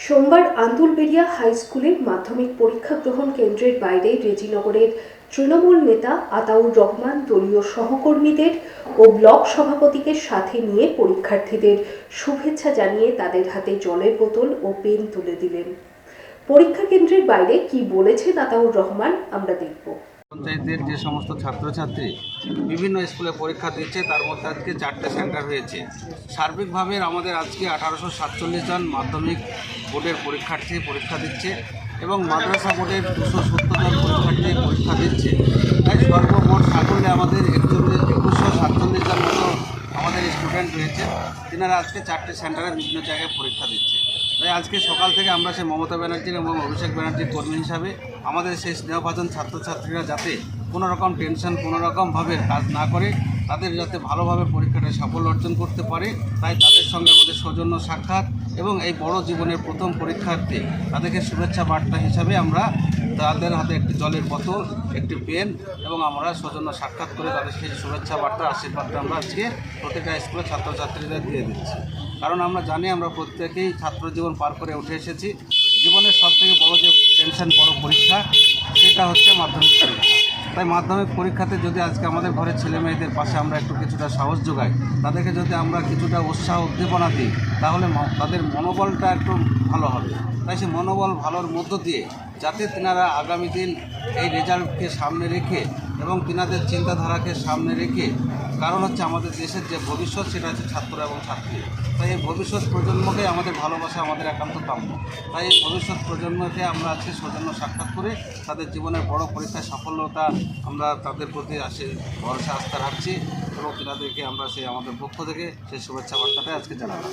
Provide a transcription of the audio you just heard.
সোমবার আন্দুলবেড়িয়া হাই স্কুলের মাধ্যমিক পরীক্ষা গ্রহণ কেন্দ্রের বাইরে রেজিনগরের তৃণমূল নেতা আতাউর রহমান, দলীয় সহকর্মীদের ও ব্লক সভাপতিকে সাথে নিয়ে পরীক্ষার্থীদের শুভেচ্ছা জানিয়ে তাদের হাতে জলের বোতল ও পেন তুলে দিলেন। পরীক্ষা কেন্দ্রের বাইরে কি বলেছেন আতাউর রহমান, আমরা দেখব। পঞ্চায়েতের যে সমস্ত ছাত্রছাত্রী বিভিন্ন স্কুলে পরীক্ষা দিচ্ছে, তার মধ্যে আজকে চারটে সেন্টার হয়েছে। সার্বিকভাবে আমাদের আজকে আঠারোশো সাতচল্লিশ জন মাধ্যমিক বোর্ডের পরীক্ষার্থী পরীক্ষা দিচ্ছে এবং মাদ্রাসা বোর্ডের দুশো সত্তর জন পরীক্ষার্থী পরীক্ষা দিচ্ছে। তাই সর্বমোট সাকল্যে আমাদের একচল্লিশ একুশশো সাতচল্লিশ জন মতো আমাদের স্টুডেন্ট রয়েছে তিনারা আজকে চারটে সেন্টারে বিভিন্ন জায়গায় পরীক্ষা দিচ্ছে। তাই আজকে সকাল থেকে আমরা সেই মমতা ব্যানার্জির এবং অভিষেক ব্যানার্জির কর্মী হিসাবে আমাদের সেই স্নেহভাজন ছাত্রছাত্রীরা যাতে কোনো রকম টেনশন কোনো রকমভাবে কাজ না করে, তাদের যাতে ভালোভাবে পরীক্ষাটা সাফল্য অর্জন করতে পারে, তাই তাদের সঙ্গে আমাদের সৌজন্য সাক্ষাৎ এবং এই বড় জীবনের প্রথম পরীক্ষার্থী, তাদেরকে শুভেচ্ছা বার্তা হিসাবে আমরা তাদের হাতে একটি জলের বোতল, একটি পেন এবং আমরা সৌজন্য সাক্ষাৎ করে তাদের সেই শুভেচ্ছা বার্তা আশীর্বাদটা আমরা আজকে প্রত্যেকটা স্কুলের ছাত্রছাত্রীদের দিয়ে দিচ্ছি। কারণ আমরা জানি আমরা প্রত্যেকেই ছাত্র জীবন পার করে উঠে এসেছি। জীবনের সব থেকে বড় যে টেনশন বড় পরীক্ষা, সেটা হচ্ছে মাধ্যমিক পরীক্ষা। তাই মাধ্যমিক পরীক্ষাতে যদি আজকে আমাদের ঘরের ছেলে মেয়েদের পাশে আমরা একটু কিছুটা সাহস যোগাই, তাদেরকে যদি আমরা কিছুটা উৎসাহ, উদ্দীপনা দিই তাহলে তাদের মনোবলটা একটু ভালো হবে। তাই সে মনোবল ভালোর মধ্য দিয়ে যাতে তিনারা আগামী দিন এই রেজাল্টকে সামনে রেখে এবং তিনাদের চিন্তাধারাকে সামনে রেখে, কারণ হচ্ছে আমাদের দেশের যে ভবিষ্যৎ সেটা হচ্ছে ছাত্র এবং ছাত্রী। তাই এই ভবিষ্যৎ প্রজন্মকে আমাদের ভালোবাসা আমাদের একান্ত কাম্য। তাই এই ভবিষ্যৎ প্রজন্মকে আমরা আজকে সৌজন্য সাক্ষাৎ করে তাদের জীবনের বড় পরীক্ষায় সাফল্যতা আমরা তাদের প্রতি আসে ভরসা আস্থা রাখছি এবং তিনাদেরকে আমরা সেই আমাদের পক্ষ থেকে সেই শুভেচ্ছা বার্তাটাই আজকে জানালাম।